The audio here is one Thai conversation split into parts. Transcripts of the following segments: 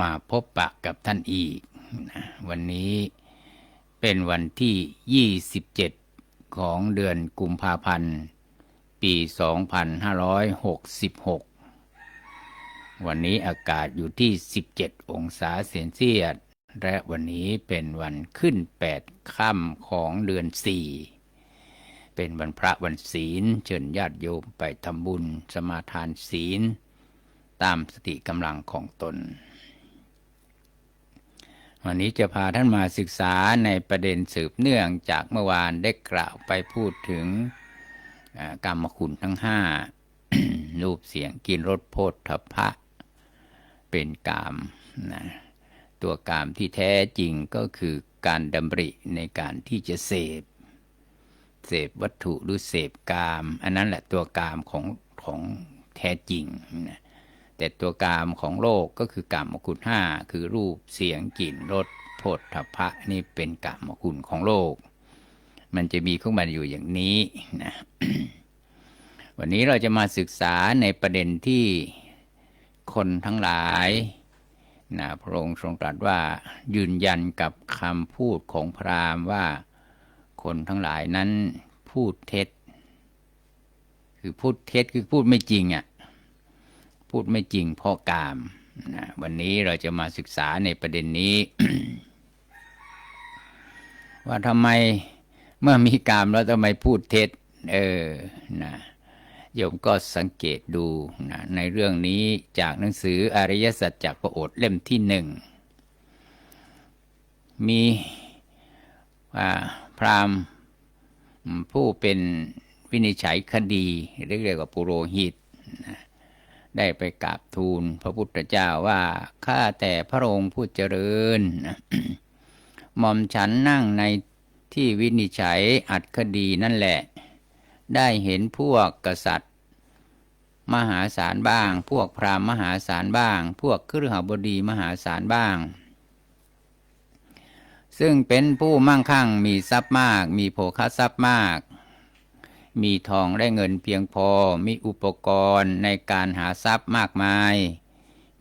มาพบปะกับท่านอีกนะวันนี้เป็นวันที่ 27 ของเดือนกุมภาพันธ์ ปี 2566 วันนี้อากาศอยู่ที่ 17 องศาเซนเซียสและวันนี้เป็นวันขึ้น 8 ค่ำของเดือน 4 เป็นวันพระวันศีล เชิญญาติโยมไปทำบุญสมาทานศีล ตามสติกำลังของตน วันนี้จะพาท่านมาศึกษาในประเด็นสืบเนื่องจากเมื่อวานได้กล่าวไปพูดถึงกรรมคุณทั้งห้ารูปเสียงกินรสโพธฐพะ เป็นกามนะตัวกามที่แท้จริงก็คือการดำริในการที่จะเสพ เสพวัตถุหรือเสพกาม อันนั้นแหละตัวกามของของแท้จริงนะ แต่ตัวกามของโลกก็คือกามคุณห้าคือรูปเสียงกลิ่นรสโผฏฐพะนี่เป็นกามคุณของโลก มันจะมีของมันอยู่อย่างนี้นะวันนี้เราจะมาศึกษาในประเด็นที่คนทั้งหลายนะพระองค์ทรงตรัสว่ายืนยันกับคำพูดของพราหมณ์ว่าคนทั้งหลายนั้นพูดเท็จ คือพูดเท็จคือพูดไม่จริงอะ่ะ พูดไม่จริงเพราะกามนะวันนี้เราจะมาศึกษาในประเด็นนี้ ว่าทำไมเมื่อมีกามแล้วทำไมพูดเท็จ เออนะโยมก็สังเกตดูนะในเรื่องนี้จากหนังสืออริยสัจจากพระโอษฐ์เล่มที่หนึ่ง มีพราหมณ์ผู้เป็นวินิจฉัยคดีเรียกว่าปุโรหิตนะ ได้ไปกราบทูลพระพุทธเจ้าว่าข้าแต่พระองค์ผู้เจริญหม่อมฉันนั่งในที่วินิจฉัยอัดคดีนั่นแหละ ได้เห็นพวกกษัตริย์ มหาศาลบ้าง พวกพราหมณ์มหาศาลบ้าง พวกครือหบดีมหาศาลบ้าง ซึ่งเป็นผู้มั่งคั่งมีทรัพย์มาก มีโภคทรัพย์มาก มีทองได้เงินเพียงพอ มีอุปกรณ์ในการหาทรัพย์มากมาย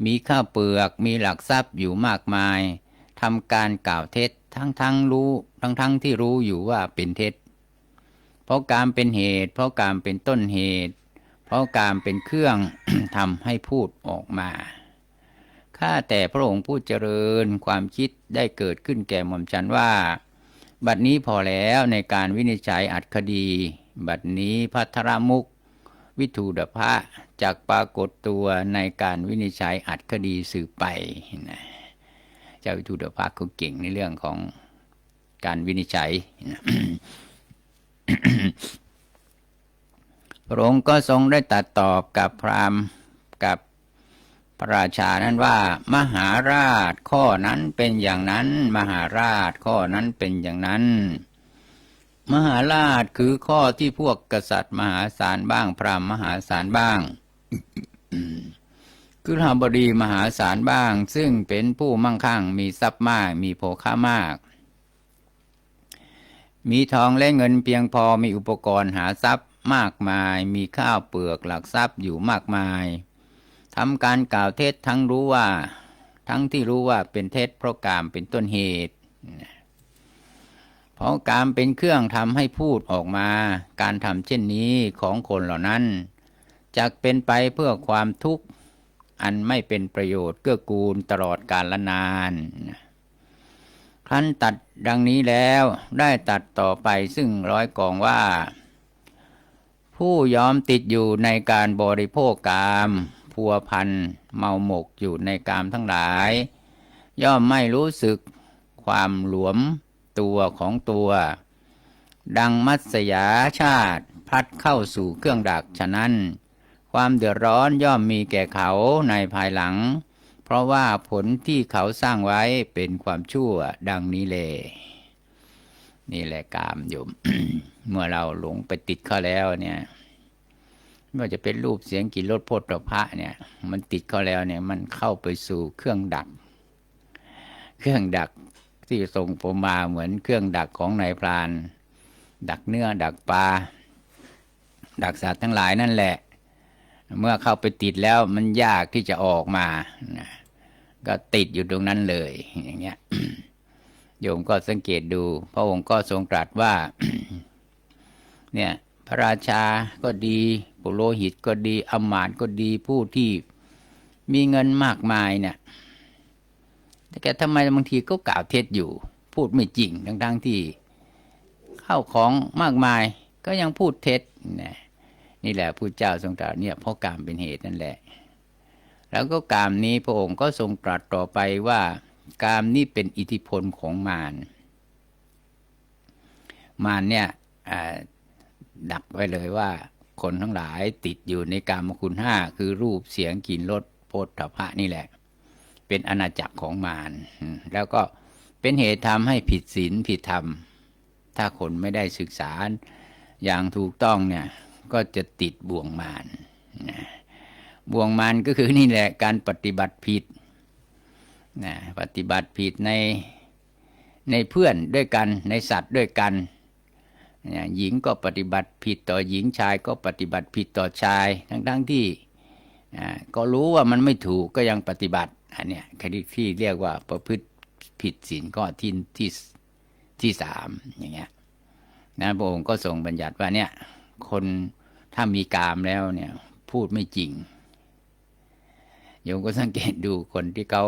มีข้าวเปลือก มีหลักทรัพย์อยู่มากมาย ทำการกล่าวเท็จทั้งทั้งรู้ ทั้งทั้งที่รู้อยู่ว่าเป็นเท็จ เพราะการเป็นเหตุ เพราะการเป็นต้นเหตุ เพราะการเป็นเครื่องทำให้พูดออกมา ข้าแต่พระองค์ผู้เจริญความคิดได้เกิดขึ้นแก่หม่อมฉันว่า บัดนี้พอแล้วในการวินิจฉัยอัดคดี บัดนี้พัทรมุก วิทูดพะจากปรากฏตัวในการวินิจฉัยอัดคดีสืบไปนะเจ้าวิทูดพะเขาเก่งในเรื่องของการวินิจฉัยนะพระองค์ก็ทรงได้ตัดตอบกับพราหมณ์กับพระราชานั้นว่า มหาราชข้อนั้นเป็นอย่างนั้น มหาราชข้อนั้นเป็นอย่างนั้น มหาราชคือข้อที่พวกกษัตริย์มหาศาลบ้าง พราหมณ์มหาศาลบ้างคือหาบดีมหาศาลบ้าง ซึ่งเป็นผู้มั่งคั่งมีทรัพย์มาก มีโภค่ามาก มีทองและเงินเพียงพอมีอุปกรณ์หาทรัพย์มากมาย มีข้าวเปลือกหลักทรัพย์อยู่มากมายทำการกล่าวเท็จทั้งรู้ว่า ทั้งที่รู้ว่าเป็นเท็จเพราะกามเป็นต้นเหตุเพ ราะกามเป็นเครื่องทำให้พูดออกมา การทำเช่นนี้ของคนเหล่านั้นจักเป็นไปเพื่อความทุกข์ อันไม่เป็นประโยชน์เกื้อกูลตลอดกาลนาน ครั้นตัดดังนี้แล้วได้ตัดต่อไปซึ่งร้อยกองว่า ผู้ยอมติดอยู่ในการบริโภคกาม พัวพันเมาหมกอยู่ในกามทั้งหลาย ย่อมไม่รู้สึกความหลวม ตัวของตัว ดังมัตยาชาติพัดเข้าสู่เครื่องดักฉะนั้น ความเดือดร้อนย่อมมีแก่เขาในภายหลัง เพราะว่าผลที่เขาสร้างไว้เป็นความชั่วดังนี้เลยนี่แหละกามโยมเมื่อเราหลงไปติดเขาแล้วเนี่ยไม่ว่าจะเป็นรูปเสียงกลิ่นรสโพธิพระเนี่ย มันติดเข้าแล้วเนี่ย มันเข้าไปสู่เครื่องดัก เครื่องดัก ที่ทรงผมมาเหมือนเครื่องดักของนายพราน ดักเนื้อดักปลาดักสัตว์ทั้งหลายนั่นแหละ เมื่อเข้าไปติดแล้วมันยากที่จะออกมาก็ติดอยู่ตรงนั้นเลยอย่างเงี้ยโยมก็สังเกตดู พระองค์ก็ทรงตรัสว่า เนี่ยพระราชาก็ดีปุโรหิตก็ดีอมาตก็ดีผู้ที่มีเงินมากมายเนี่ย แต่แกทำไมบางทีก็กล่าวเท็จอยู่ พูดไม่จริงทั้งๆที่ข้าวของมากมายก็ยังพูดเท็จนะนี่แหละผู้เจ้าทรงตรัสเนี่ยเพราะกามเป็นเหตุนั่นแหละ แล้วก็กามนี้พระองค์ก็ทรงตรัสต่อไปว่ากามนี้เป็นอิทธิพลของมารมารเนี่ยดักไว้เลยว่า คนทั้งหลายติดอยู่ในกามคุณห้าคือรูปเสียงกลิ่นรสโพธฐพะนี่แหละ เป็นอาณาจักรของมารแล้วก็เป็นเหตุทำให้ผิดศีลผิดธรรม ถ้าคนไม่ได้ศึกษาอย่างถูกต้องเนี่ยก็จะติดบ่วงมารบ่วงมารก็คือนี่แหละการปฏิบัติผิดนะปฏิบัติผิดในในเพื่อนด้วยกันในสัตว์ด้วยกันนะหญิงก็ปฏิบัติผิดต่อหญิงชายก็ปฏิบัติผิดต่อชาย ทั้งๆที่ก็รู้ว่ามันไม่ถูกก็ยังปฏิบัติ อันเนี้ยคดีที่เรียกว่าประพฤติผิดศีลข้อที่ที่ที่สามอย่างเงี้ยนะพระองค์ก็ทรงบัญญัติว่าเนี่ย คนถ้ามีกามแล้วเนี่ย พูดไม่จริงโยมก็สังเกตดูคนที่เขา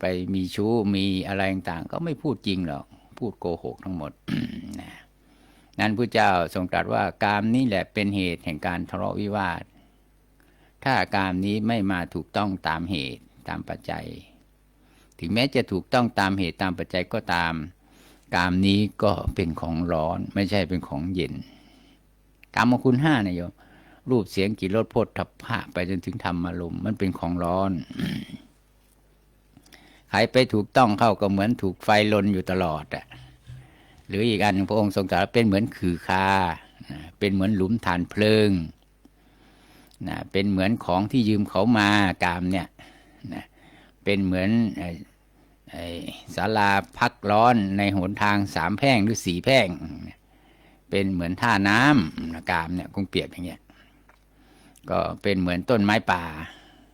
ไปมีชู้มีอะไรต่างๆก็ไม่พูดจริงหรอกพูดโกหกทั้งหมดนะนั้นพระเจ้าทรงตรัสว่ากามนี้แหละเป็นเหตุแห่งการทะเลาะวิวาท ถ้ากามนี้ไม่มาถูกต้องตามเหตุ ตามปัจจัย ถึงแม้จะถูกต้องตามเหตุตามปัจจัยก็ตาม กามนี้ก็เป็นของร้อนไม่ใช่เป็นของเย็น กามคุณห้านะโยมรูปเสียงกิ่รสโพธฐัพพะไปจนถึงธรรมารมณ์มันเป็นของร้อนใครไปถูกต้องเข้าก็เหมือนถูกไฟลนอยู่ตลอดอะหรืออีกอันพระองค์ทรงตรัสเป็นเหมือนขือคาเป็นเหมือนหลุมฐานเพลิงนะเป็นเหมือนของที่ยืมเขามากามเนี่ย นะเป็นเหมือนศาลาพักร้อนในหนทางสามแพร่งหรือสี่แพร่ง เป็นเหมือนท่าน้ำนะกามเนี่ยคงเปียบอย่างเงี้ยก็เป็นเหมือนต้นไม้ป่า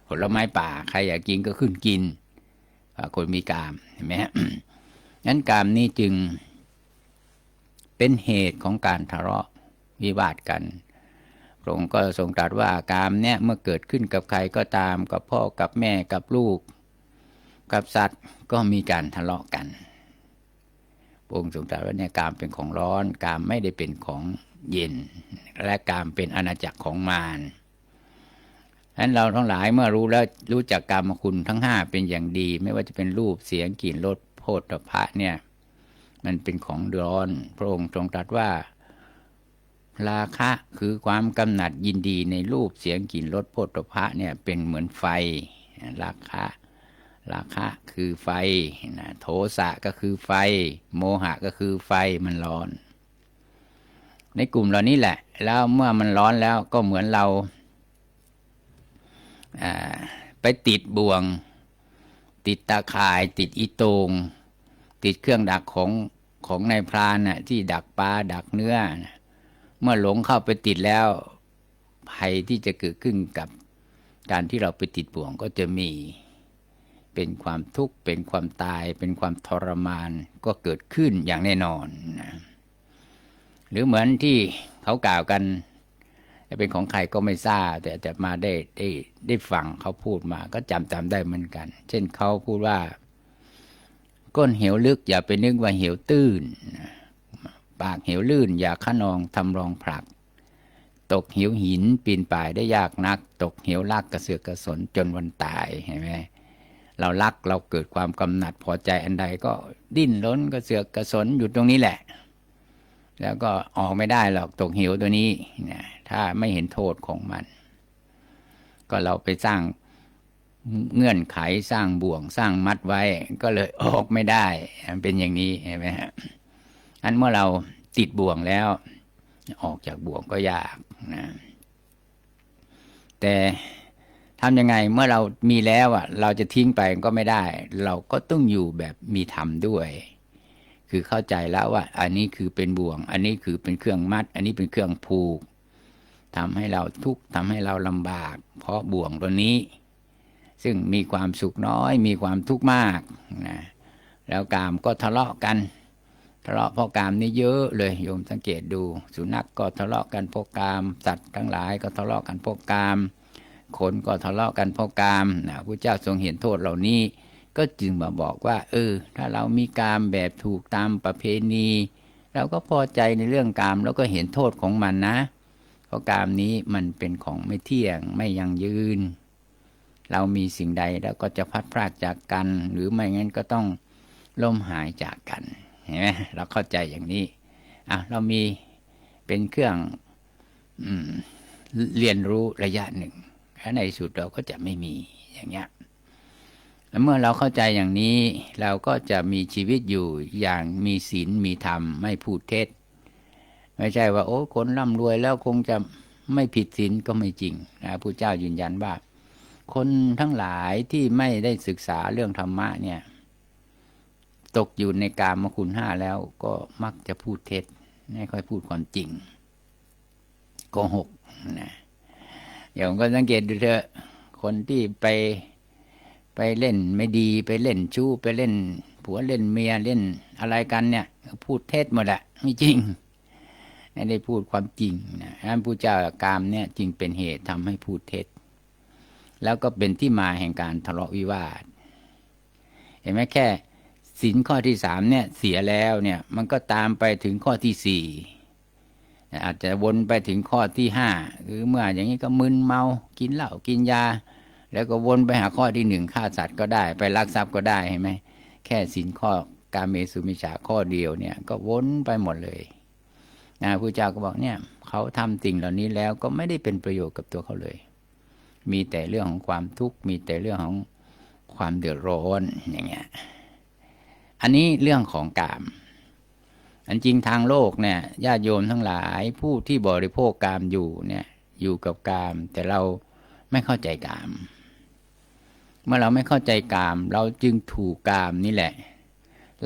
ผลไม้ป่า ใครอยากกินก็ขึ้นกินคนมีกามเห็นไหมฮะนั้นกามนี้จึงเป็นเหตุของการทะเลาะวิวาทกัน พระองค์ก็ทรงตรัสว่ากามเนี่ยเมื่อเกิดขึ้นกับใครก็ตามกับพ่อกับแม่กับลูก กับสัตว์ก็มีการทะเลาะกันพระองค์ทรงตรัสว่าเนี่ยกามเป็นของร้อนกามไม่ได้เป็นของเย็น และกามเป็นอาณาจักรของมารฉะนั้นเราทั้งหลายเมื่อรู้แล้วรู้จักกามคุณทั้งห้าเป็นอย่างดี ไม่ว่าจะเป็นรูปเสียงกลิ่นรสโพธพะเนี่ย มันเป็นของร้อน พระองค์ทรงตรัสว่า ราคะคือความกำหนัดยินดีในรูปเสียงกลิ่นรสโพธพะเนี่ยเป็นเหมือนไฟ ราคะ ราคะคือไฟนะโทสะก็คือไฟ โมหะก็คือไฟมันร้อน ในกลุ่มเหล่านี้แหละ แล้วเมื่อมันร้อนแล้วก็เหมือนเราไปติดบ่วง ติดตาข่าย ติดอีโตงติดเครื่องดักของของนายพรานน่ะที่ดักปลาดักเนื้อนะ เมื่อหลงเข้าไปติดแล้ว ภัยที่จะเกิดขึ้นกับการที่เราไปติดบ่วงก็จะมี เป็นความทุกข์ เป็นความตาย เป็นความทรมานก็เกิดขึ้นอย่างแน่นอน หรือเหมือนที่เขากล่าวกันจะเป็นของใครก็ไม่ทราบ แต่แต่มาได้ได้ได้ฟังเขาพูดมาก็จำจำได้เหมือนกัน เช่นเขาพูดว่า ก้นเหวลึกอย่าไปนึกว่าเหวตื้น ปากเหวลื่นอย่าขนองทำรองผลัก ตกเหวหินปีนป่ายได้ยากนัก ตกเหวลักกระเสือกกระสนจนวันตายเห็นไหมเรารักเราเกิดความกำหนัดพอใจอันใดก็ดิ้นล้นกระเสือกกระสนอยู่ตรงนี้แหละ แล้วก็ออกไม่ได้หรอกตกเหวตัวนี้นะถ้าไม่เห็นโทษของมัน ก็เราไปสร้างเงื่อนไขสร้างบ่วงสร้างมัดไว้ ก็เลยออกไม่ได้ เป็นอย่างนี้เห็นไหมฮะ อันเมื่อเราติดบ่วงแล้ว ออกจากบ่วงก็ยากนะแต่ทำยังไงเมื่อเรามีแล้วอะ เราจะทิ้งไปก็ไม่ได้ เราก็ต้องอยู่แบบมีธรรมด้วย คือเข้าใจแล้วว่า อันนี้คือเป็นบ่วง อันนี้คือเป็นเครื่องมัด อันนี้เป็นเครื่องผูกทำให้เราทุกข์ทำให้เราลำบาก เพราะบ่วงตัวนี้ ซึ่งมีความสุขน้อย มีความทุกข์มากนะแล้วกามก็ทะเลาะกัน ทะเลาะเพราะกามนี่เยอะเลยโยมสังเกตดู สุนัขกก็ทะเลาะกันเพราะกาม สัตว์ทั้งหลายก็ทะเลาะกันเพราะกาม คนก็ทะเลาะกันเพราะกามนะพระเจ้าทรงเห็นโทษเหล่านี้ ก็จึงมาบอกว่า เออ ถ้าเรามีกามแบบถูกตามประเพณีเราก็พอใจในเรื่องกามแล้วก็เห็นโทษของมันนะ เพราะกามนี้มันเป็นของไม่เที่ยงไม่ยั่งยืน เรามีสิ่งใดแล้วก็จะพัดพรากจากกัน หรือไม่งั้นก็ต้องล่มหายจากกัน เห็นไหมเราเข้าใจอย่างนี้อะเรามีเป็นเครื่องอเรียนรู้ระยะหนึ่งแล้วในสุดเราก็จะไม่มีอย่างเงี้ยแล้วเมื่อเราเข้าใจอย่างนี้ เราก็จะมีชีวิตอยู่อย่างมีศีลมีธรรมไม่พูดเท็จ ไม่ใช่ว่า โอ้คนร่ำรวยแล้วคงจะไม่ผิดศีลก็ไม่จริงนะพระเจ้ายืนยันว่า คนทั้งหลายที่ไม่ได้ศึกษาเรื่องธรรมะเนี่ย ตกอยู่ในกามคุณห้าแล้วก็มักจะพูดเท็จ ไม่ค่อยพูดความจริงโกหกนะอย่างก็สังเกตดูเถอะคนที่ไปไปเล่นไม่ดีไปเล่นชู้ไปเล่น ผัวเล่นเมียเล่นอะไรกันเนี่ย พูดเท็จหมดอะไม่จริงไม่ได้พูดความจริงนะท่านผู้เจ้ากามเนี่ยจึงเป็นเหตุทำให้พูดเท็จ แล้วก็เป็นที่มาแห่งการทะเลาะวิวาท เห็นไหมแค่ สินข้อที่สามเนี่ยเสียแล้วเนี่ยมันก็ตามไปถึงข้อที่สี่อาจจะวนไปถึงข้อที่ห้าคือเมื่ออย่างนี้ก็มึนเมากินเหล้ากินยา แล้วก็วนไปหาข้อที่หนึ่งฆ่าสัตว์ก็ได้ ไปลักทรัพย์ก็ได้เห็นไหมแค่สินข้อการเมสุมิชาข้อเดียวเนี่ยก็วนไปหมดเลยนะพระเจ้าก็บอกเนี่ยเขาทำสิ่งเหล่านี้แล้วก็ไม่ได้เป็นประโยชน์กับตัวเขาเลย มีแต่เรื่องของความทุกข์มีแต่เรื่องของความเดือดร้อนอย่างเงี้ย อันนี้เรื่องของกาม อันจริงทางโลกเนี่ยญาติโยมทั้งหลายผู้ที่บริโภคกามอยู่เนี่ยอยู่กับกาม แต่เราไม่เข้าใจกาม เมื่อเราไม่เข้าใจกาม เราจึงถูกกามนี่แหละ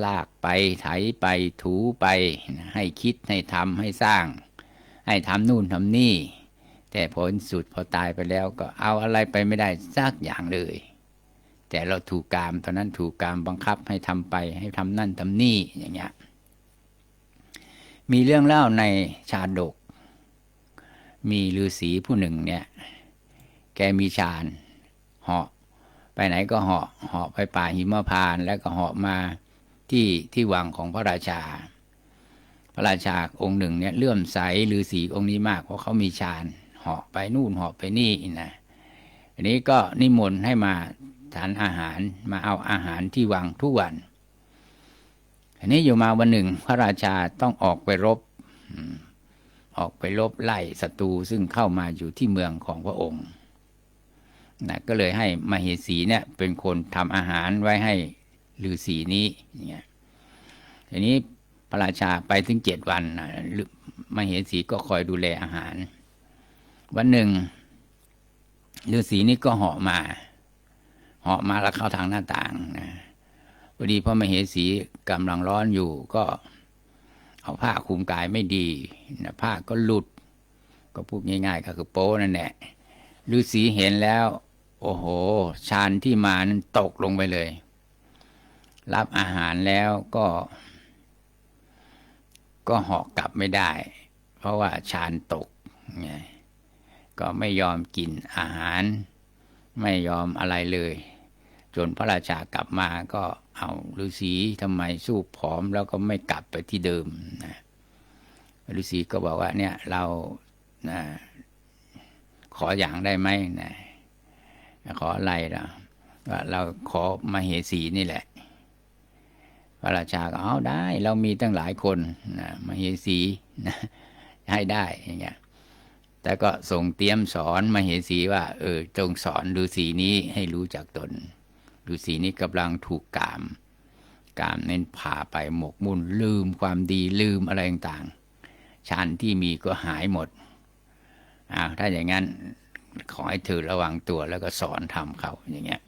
ลากไปไถไปถูไป ให้คิดให้ทำให้สร้าง ให้ทำนู่นทำนี่ แต่ผลสุดพอตายไปแล้วก็เอาอะไรไปไม่ได้สักอย่างเลย แต่เราถูกกามตอนนั้นถูกกามบังคับให้ทำไปให้ทำนั่นทำนี่อย่างเงี้ยมีเรื่องเล่าในชาดก มีฤาษีผู้หนึ่งเนี่ย แกมีฌานเหาะไปไหนก็เหาะเหาะไปป่าหิมพาน แล้วก็เหาะมาที่ที่วังของพระราชา พระราชาองค์หนึ่งเนี่ยเลื่อมใสฤาษีองค์นี้มากเพราะเขามีฌานเหาะไปนู่นเหาะไปนี่นะอันนี้ก็นิมนต์ให้มา ทานอาหารมาเอาอาหารที่วังทุกวันอันนี้อยู่มาวันหนึ่งพระราชาต้องออกไปรบ ออกไปรบไล่ศัตรูซึ่งเข้ามาอยู่ที่เมืองของพระองค์นะก็เลยให้มเหสีเนี่ยเป็นคนทำอาหารไว้ให้ฤาษีนี้เนี่ยทีนี้พระราชาไปถึงเจ็ดวันนะมเหสีก็คอยดูแลอาหาร วันหนึ่งฤาษีนี้ก็เหาะมา เหาะมาแล้วเข้าทางหน้าต่างนะพอดีพระมเหสีกำลังร้อนอยู่ก็เอาผ้าคลุมกายไม่ดีนะผ้าก็หลุด ก็พูดง่ายๆก็คือโป้นั่นแหละฤาษีเห็นแล้ว โอ้โหชานที่มานั้นตกลงไปเลย รับอาหารแล้วก็ ก็เหาะกลับไม่ได้ เพราะว่าชานตกไงก็ไม่ยอมกินอาหาร ไม่ยอมอะไรเลย จนพระราชากลับมาก็เอาฤาษีทำไมสู้ผอมแล้วก็ไม่กลับไปที่เดิมนะฤาษีก็บอกว่าเนี่ยเรานะขออย่างได้ไหมนะขออะไรนะว่าเราขอมาเหสีนี่แหละ พระราชาก็เอาได้ เรามีตั้งหลายคนนะมาเหสีนะให้ได้อย่างเงี้ยแต่ก็ส่งเตรียมสอนมาเหสีว่า เออจงสอนฤาษีนี้ให้รู้จักตน ฤาษีนี้กำลังถูกกาม กามเน้นพาไปหมกมุ่นลืมความดีลืมอะไรต่างๆชานที่มีก็หายหมดอ้าวถ้าอย่างนั้นขอให้เธอระวังตัวแล้วก็สอนทำเขาอย่างเงี้ย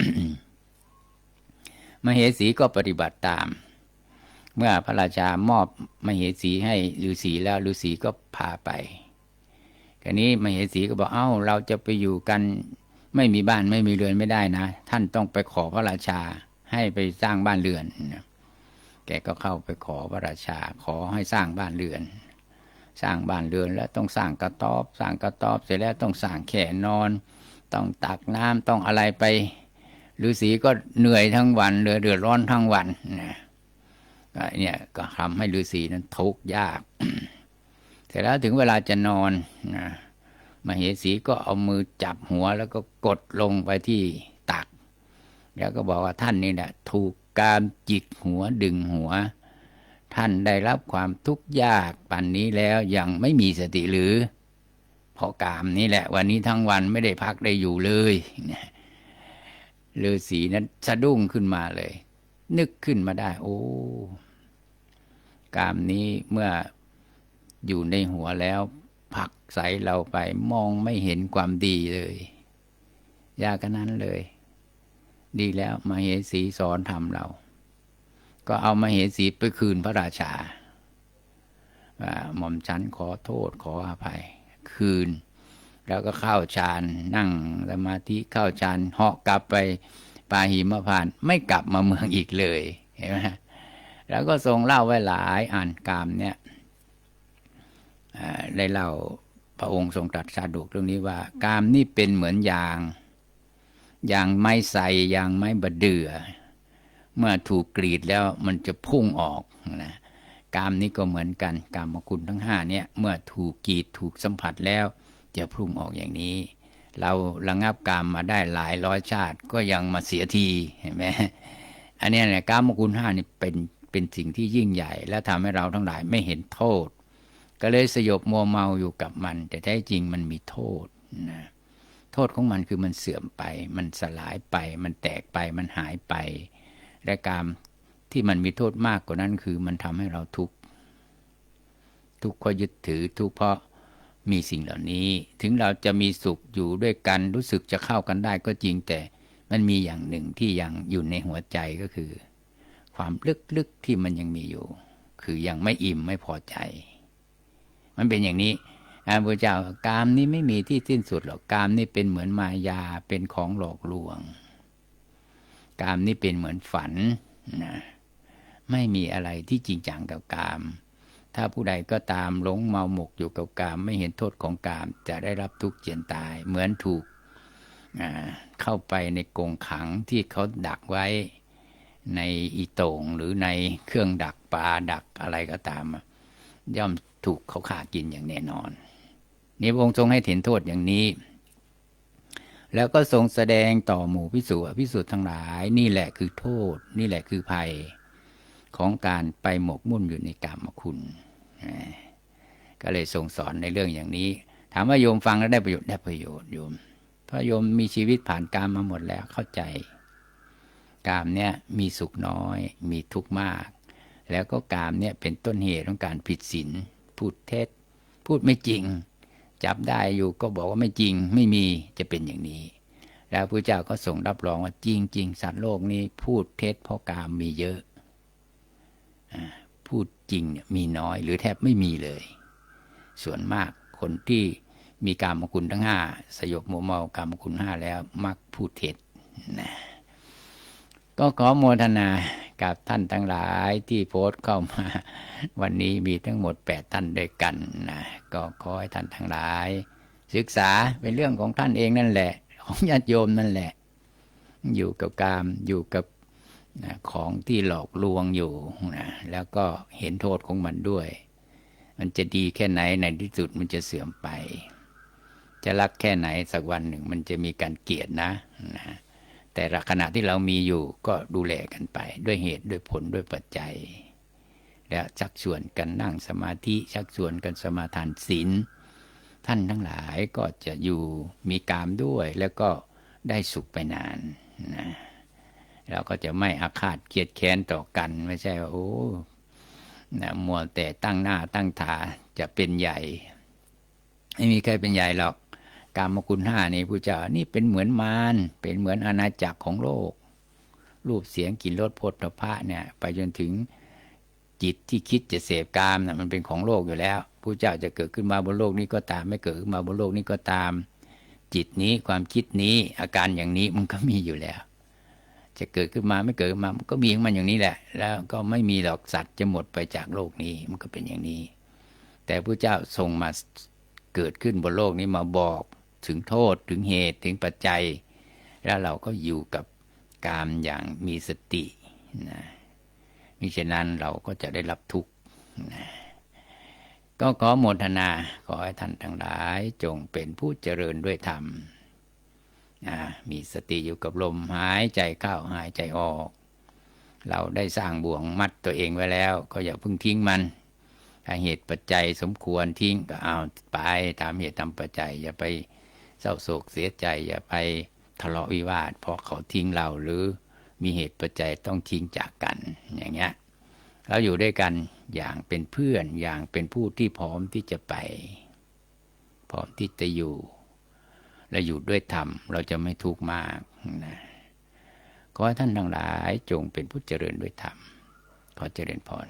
มเหสีก็ปฏิบัติตาม เมื่อพระราชามอบมเหสีให้ฤาษีแล้วฤาษีก็พาไปคราวนี้มเหสีก็บอกเอ้าเราจะไปอยู่กัน ไม่มีบ้านไม่มีเรือนไม่ได้นะ ท่านต้องไปขอพระราชาให้ไปสร้างบ้านเรือน แกก็เข้าไปขอพระราชา ขอให้สร้างบ้านเรือน สร้างบ้านเรือนแล้วต้องสร้างกระต๊อบ สร้างกระต๊อบเสร็จแล้วต้องสร้างแขนนอน ต้องตักน้ำต้องอะไรไปฤาษีก็เหนื่อยทั้งวันเดือดร้อนทั้งวันนะเนี่ยก็ทำให้ฤาษีนั้นทุกข์ยาก เสร็จแล้วถึงเวลาจะนอนนะ มเหสีก็เอามือจับหัวแล้วก็กดลงไปที่ตัก แล้วก็บอกว่าท่านนี่แหละถูกการจิกหัวดึงหัว ท่านได้รับความทุกข์ยากปันนี้แล้วยังไม่มีสติหรือเพราะกามนี่แหละ วันนี้ทั้งวันไม่ได้พักได้อยู่เลยฤาษีนั้นสะดุ้งขึ้นมาเลย นึกขึ้นมาได้ โอ้ กามนี้เมื่ออยู่ในหัวแล้ว ผักใสเราไปมองไม่เห็นความดีเลย ยากนั้นเลย ดีแล้วมาเหสีสอนทำเรา ก็เอามาเหสีไปคืนพระราชาว่าหม่อมฉันขอโทษขออภัย คืน แล้วก็เข้าฌานนั่งสมาธิเข้าฌานเหาะกลับไปปาหิมะพานไม่กลับมาเมืองอีกเลยเห็นไหมแล้วก็ทรงเล่าไว้หลายอ่านกามเนี่ย ได้เล่าพระองค์ทรงตรัสสาดกเรื่องนี้ว่า กามนี่เป็นเหมือนยางยางไม้ใสยางไม้บะเดือ เมื่อถูกกรีดแล้วมันจะพุ่งออกนะกามนี้ก็เหมือนกัน กามคุณทั้งห้าเนี่ยเมื่อถูกกรีดถูกสัมผัสแล้ว จะพุ่งออกอย่างนี้ เราระงับกามมาได้หลายร้อยชาติก็ยังมาเสียทีเห็นไหมอันนี้แหละกามคุณห้านี่เป็นเป็นสิ่งที่ยิ่งใหญ่ และทำให้เราทั้งหลายไม่เห็นโทษ ก็เลยสยบมัวเมาอยู่กับมัน แต่แท้จริงมันมีโทษนะโทษของมันคือมันเสื่อมไป มันสลายไป มันแตกไปมันหายไป และการที่มันมีโทษมากกว่านั้นคือมันทำให้เราทุกข์ทุกข์เพราะยึดถือทุกข์เพราะมีสิ่งเหล่านี้ ถึงเราจะมีสุขอยู่ด้วยกันรู้สึกจะเข้ากันได้ก็จริงแต่มันมีอย่างหนึ่งที่ยังอยู่ในหัวใจก็คือ ความลึกๆที่มันยังมีอยู่ คือยังไม่อิ่มไม่พอใจ มันเป็นอย่างนี้พระพุทธเจ้ากามนี้ไม่มีที่สิ้นสุดหรอกกามนี่เป็นเหมือนมายาเป็นของหลอกลวง กามนี่เป็นเหมือนฝันนะไม่มีอะไรที่จริงจังกับกาม ถ้าผู้ใดก็ตามหลงเมาหมกอยู่กับกาม ไม่เห็นโทษของกาม จะได้รับทุกข์เจียนตาย เหมือนถูกเข้าไปในกรงขังที่เขาดักไว้ในอีโต่งหรือในเครื่องดักปลาดักอะไรก็ตาม ย่อม ถูกเขาขากินอย่างแน่นอน นี่พระองค์ทรงให้เห็นโทษอย่างนี้ แล้วก็ทรงแสดงต่อหมู่พิสูจน์พิสูจน์ทั้งหลาย นี่แหละคือโทษ นี่แหละคือภัยของการไปหมกมุ่นอยู่ในกามคุณ ก็เลยทรงสอนในเรื่องอย่างนี้ ถามว่าโยมฟังแล้วได้ประโยชน์ได้ประโยชน์โยมเพราะโยมมีชีวิตผ่านกามมาหมดแล้วเข้าใจกามเนี่ยมีสุขน้อย มีทุกข์มาก แล้วก็กามเนี่ยเป็นต้นเหตุของการผิดศีล พูดเท็จ พูดไม่จริง จับได้อยู่ก็บอกว่าไม่จริงไม่มีจะเป็นอย่างนี้ แล้วพระเจ้าก็ส่งรับรองว่าจริงจริงสัตว์โลกนี้พูดเท็จเพราะกามมีเยอะพูดจริงเนี่ยมีน้อยหรือแทบไม่มีเลย ส่วนมากคนที่มีกามคุณทั้งห้าสยบโมเมากามคุณห้าแล้วมักพูดเท็จนะก็ขอโมทนา กับท่านทั้งหลายที่โพสต์เข้ามา วันนี้มีทั้งหมดแปดท่านด้วยกันนะก็ขอให้ท่านทั้งหลาย ศึกษาเป็นเรื่องของท่านเองนั่นแหละ ของญาติโยมนั่นแหละ อยู่กับกามอยู่กับของที่หลอกลวงอยู่นะแล้วก็เห็นโทษของมันด้วย มันจะดีแค่ไหนในที่สุดมันจะเสื่อมไป จะรักแค่ไหนสักวันหนึ่งมันจะมีการเกลียดนะนะ แต่ละขณะที่เรามีอยู่ก็ดูแลกันไป ด้วยเหตุด้วยผลด้วยปัจจัย แล้วชักชวนกันนั่งสมาธิชักชวนกันสมาทานศีลท่านทั้งหลายก็จะอยู่มีกามด้วย แล้วก็ได้สุขไปนานนะเราก็จะไม่อาฆาตเกลียดแค้นต่อกัน ไม่ใช่ว่าโอ้นะมัวแต่ตั้งหน้าตั้งตาจะเป็นใหญ่ ไม่มีใครเป็นใหญ่หรอก กามคุณห้านี่ผู้เจ้านี่เป็นเหมือนมารเป็นเหมือนอาณาจักรของโลก รูปเสียงกลิ่นรสโพธพะเนี่ยไปจนถึงจิตที่คิดจะเสพกามนะมันเป็นของโลกอยู่แล้วผู้เจ้าจะเกิดขึ้นมาบนโลกนี้ก็ตาม ไม่เกิดขึ้นมาบนโลกนี้ก็ตาม จิตนี้ความคิดนี้อาการอย่างนี้มันก็มีอยู่แล้ว จะเกิดขึ้นมาไม่เกิดขึ้นมามันก็มีของมันอย่างนี้แหละ แล้วก็ไม่มีหรอกสัตว์จะหมดไปจากโลกนี้มันก็เป็นอย่างนี้ แต่พระเจ้าทรงมาเกิดขึ้นบนโลกนี้มาบอก ถึงโทษถึงเหตุถึงปัจจัย แล้วเราก็อยู่กับกามอย่างมีสตินะมิฉะนั้นเราก็จะได้รับทุกข์นะก็ขอโมทนาขอให้ท่านทั้งหลายจงเป็นผู้เจริญด้วยธรรม มีสติอยู่กับลมหายใจเข้าหายใจออก เราได้สร้างบ่วงมัดตัวเองไว้แล้ว ก็อย่าเพิ่งทิ้งมัน ถ้าเหตุปัจจัยสมควรทิ้งก็เอาไปตามเหตุตามปัจจัยอย่าไป ศร้าโศกเสียใจอย่าไปทะเลาะวิวาท เพราะเขาทิ้งเราหรือมีเหตุปัจจัยต้องทิ้งจากกันอย่างเงี้ยเราอยู่ด้วยกันอย่างเป็นเพื่อนอย่างเป็นผู้ที่พร้อมที่จะไป พร้อมที่จะอยู่ และอยู่ด้วยธรรม เราจะไม่ทุกข์มากนะขอให้ท่านทั้งหลายจงเป็นผู้เจริญด้วยธรรมขอเจริญพร